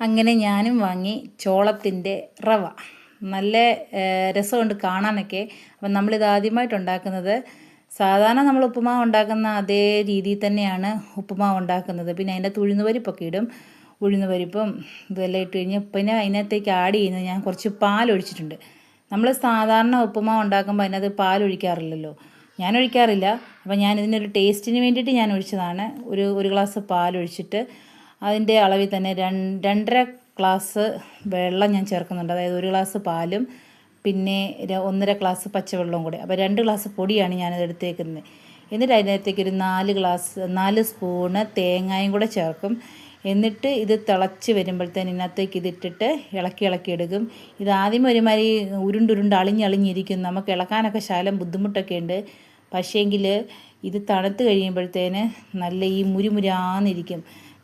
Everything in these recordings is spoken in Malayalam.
അങ്ങനെ ഞാനും വാങ്ങി ചോളത്തിന്റെ റവ. നല്ല രസമുണ്ട് കാണാനൊക്കെ. അപ്പം നമ്മളിത് ആദ്യമായിട്ട് ഉണ്ടാക്കുന്നത് സാധാരണ നമ്മൾ ഉപ്പുമാവ് ഉണ്ടാക്കുന്ന അതേ രീതിയിൽ തന്നെയാണ് ഉപ്പുമാവ് ഉണ്ടാക്കുന്നത്. പിന്നെ അതിന്റെ തുഴുന്നുപരിപ്പൊക്കെ ഇടും. ഉഴുന്ന് പരിപ്പും ഇതെല്ലാം ഇട്ട് കഴിഞ്ഞ് പിന്നെ അതിനകത്തേക്ക് ആഡ് ചെയ്യുന്നത് ഞാൻ കുറച്ച് പാൽ ഒഴിച്ചിട്ടുണ്ട് നമ്മൾ സാധാരണ ഉപ്പുമാവ് ഉണ്ടാക്കുമ്പോൾ അതിനകത്ത് പാലൊഴിക്കാറില്ലല്ലോ. ഞാൻ ഒഴിക്കാറില്ല. അപ്പം ഞാൻ ഇതിനൊരു ടേസ്റ്റിന് വേണ്ടിയിട്ട് ഞാൻ ഒഴിച്ചതാണ്. ഒരു ഒരു ഗ്ലാസ് പാലൊഴിച്ചിട്ട് അതിന്റെ അളവിൽ തന്നെ രണ്ട് രണ്ടര ഗ്ലാസ് വെള്ളം ഞാൻ ചേർക്കുന്നുണ്ട്. അതായത് ഒരു ഗ്ലാസ് പാലും പിന്നെ ഒന്നര ഗ്ലാസ് പച്ചവെള്ളവും കൂടി. അപ്പോൾ രണ്ട് ഗ്ലാസ് പൊടിയാണ് ഞാനത് എടുത്തേക്കുന്നത്. എന്നിട്ട് അതിനകത്തേക്ക് ഒരു നാല് ഗ്ലാസ് നാല് സ്പൂണ് തേങ്ങായും കൂടെ ചേർക്കും. എന്നിട്ട് ഇത് തിളച്ച് വരുമ്പോഴത്തേന് ഇതിനകത്തേക്ക് ഇതിട്ടിട്ട് ഇളക്കി ഇളക്കി എടുക്കും. ഇത് ആദ്യം ഒരുമാതിരി ഉരുണ്ടുരുണ്ട് അളിഞ്ഞളിഞ്ഞിരിക്കും നമുക്ക് ഇളക്കാനൊക്കെ ശാലം ബുദ്ധിമുട്ടൊക്കെ ഉണ്ട്. പക്ഷേങ്കിൽ ഇത് തണുത്ത് കഴിയുമ്പോഴത്തേന് നല്ല ഈ മുരുമുരാന്നിരിക്കും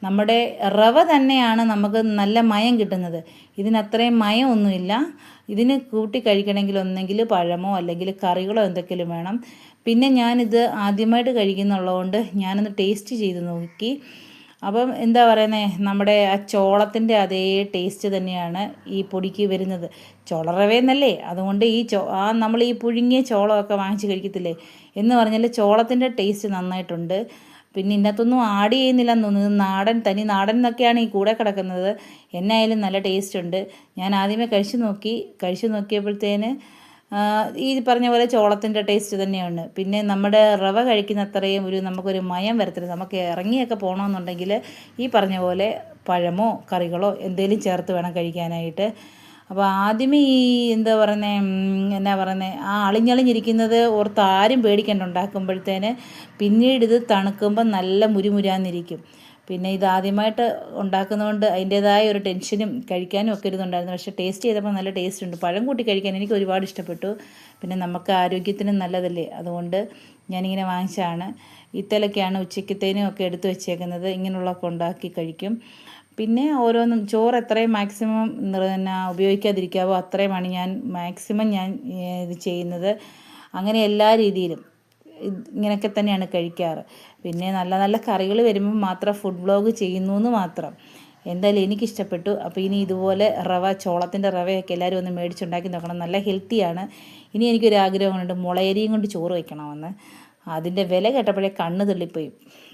നമ്മുടെ റവ തന്നെയാണ് നമുക്ക് നല്ല മയം കിട്ടുന്നത്. ഇതിനത്രയും മയം ഒന്നുമില്ല ഇതിന് കൂട്ടി കഴിക്കണമെങ്കിൽ ഒന്നെങ്കിൽ പഴമോ അല്ലെങ്കിൽ കറികളോ എന്തെങ്കിലും വേണം. പിന്നെ ഞാനിത് ആദ്യമായിട്ട് കഴിക്കുന്നുള്ളതുകൊണ്ട് ഞാനൊന്ന് ടേസ്റ്റ് ചെയ്ത് നോക്കി. അപ്പം എന്താ പറയുന്നത് നമ്മുടെ ആ ചോളത്തിന്റെ അതേ ടേസ്റ്റ് തന്നെയാണ് ഈ പൊടിക്ക് വരുന്നത്. ചോളറവേന്നല്ലേ അതുകൊണ്ട് ഈ ചോ ആ നമ്മൾ ഈ പുഴുങ്ങിയ ചോളമൊക്കെ വാങ്ങിച്ച് കഴിക്കത്തില്ലേ? എന്ന് പറഞ്ഞാൽ ചോളത്തിന്റെ ടേസ്റ്റ് നന്നായിട്ടുണ്ട്. പിന്നെ ഇതിനകത്തൊന്നും ആഡ് ചെയ്യുന്നില്ലെന്ന് തോന്നുന്നു. ഇത് നാടൻ തനി നാടൻ എന്നൊക്കെയാണ് ഈ കൂടെ കിടക്കുന്നത്. എന്നായാലും നല്ല ടേസ്റ്റ് ഉണ്ട്. ഞാൻ ആദ്യമേ കഴിച്ചു നോക്കി. കഴിച്ചു നോക്കിയപ്പോഴത്തേന് ഈ പറഞ്ഞ പോലെ ചോളത്തിന്റെ ടേസ്റ്റ് തന്നെയാണ്. പിന്നെ നമ്മുടെ റവ കഴിക്കുന്ന അത്രയും ഒരു നമുക്കൊരു മയം വരത്തില്ല. നമുക്ക് ഇറങ്ങിയൊക്കെ പോകണമെന്നുണ്ടെങ്കിൽ ഈ പറഞ്ഞ പോലെ പഴമോ കറികളോ എന്തെങ്കിലും ചേർത്ത് വേണം കഴിക്കാനായിട്ട്. അപ്പോൾ ആദ്യമേ ഈ എന്താ പറയുന്നത് എന്നാ പറയുന്നത് ആ അളിഞ്ഞളിഞ്ഞിരിക്കുന്നത് ഓർത്ത് ആരും പേടിക്കേണ്ട ഉണ്ടാക്കുമ്പോഴത്തേന് പിന്നീട് ഇത് തണുക്കുമ്പോൾ നല്ല മുരുമുരാന്നിരിക്കും. പിന്നെ ഇത് ആദ്യമായിട്ട് ഉണ്ടാക്കുന്നതുകൊണ്ട് അതിന്റേതായ ഒരു ടെൻഷനും കഴിക്കാനും ഒക്കെ ഇരുന്നുണ്ടായിരുന്നു. പക്ഷേ ടേസ്റ്റ് ചെയ്തപ്പോൾ നല്ല ടേസ്റ്റ് ഉണ്ട് പഴം കൂട്ടി കഴിക്കാൻ എനിക്ക് ഒരുപാട് ഇഷ്ടപ്പെട്ടു. പിന്നെ നമുക്ക് ആരോഗ്യത്തിനും നല്ലതല്ലേ? അതുകൊണ്ട് ഞാനിങ്ങനെ വാങ്ങിച്ചാണ് ഇത്തലൊക്കെയാണ് ഉച്ചക്കത്തേനും ഒക്കെ എടുത്തു വെച്ചേക്കുന്നത്. ഇങ്ങനെയുള്ളതൊക്കെ ഉണ്ടാക്കി കഴിക്കും. പിന്നെ ഓരോന്നും ചോറ് എത്രയും മാക്സിമം പിന്നെ ഉപയോഗിക്കാതിരിക്കാവോ അത്രയുമാണ് ഞാൻ മാക്സിമം ഞാൻ ഇത് ചെയ്യുന്നത്. അങ്ങനെ എല്ലാ രീതിയിലും ഇങ്ങനെയൊക്കെ തന്നെയാണ് കഴിക്കാറ്. പിന്നെ നല്ല നല്ല കറികൾ വരുമ്പോൾ മാത്രം ഫുഡ് ബ്ലോഗ് ചെയ്യുന്നു എന്ന് മാത്രം. എന്തായാലും എനിക്കിഷ്ടപ്പെട്ടു. അപ്പോൾ ഇനി ഇതുപോലെ റവ ചോളത്തിന്റെ റവയൊക്കെ എല്ലാവരും ഒന്ന് മേടിച്ചുണ്ടാക്കി നോക്കണം. നല്ല ഹെൽത്തിയാണ്. ഇനി എനിക്കൊരു ആഗ്രഹമുണ്ട് മുളയരിയും കൊണ്ട് ചോറ് വയ്ക്കണമെന്ന് അതിന്റെ വില കേട്ടപ്പോഴേ കണ്ണ് തള്ളിപ്പോയി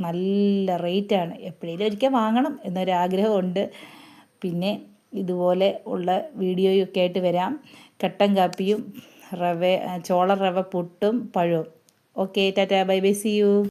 നല്ല റേറ്റാണ്. എപ്പോഴേലും ഒരിക്കൽ വാങ്ങണം എന്നൊരാഗ്രഹമുണ്ട് പിന്നെ ഇതുപോലെ ഉള്ള വീഡിയോയൊക്കെ ആയിട്ട് വരാം. കട്ടൻ കാപ്പിയും റവ ചോള റവ പുട്ടും പഴവും. Okay tata. Bye bye. See you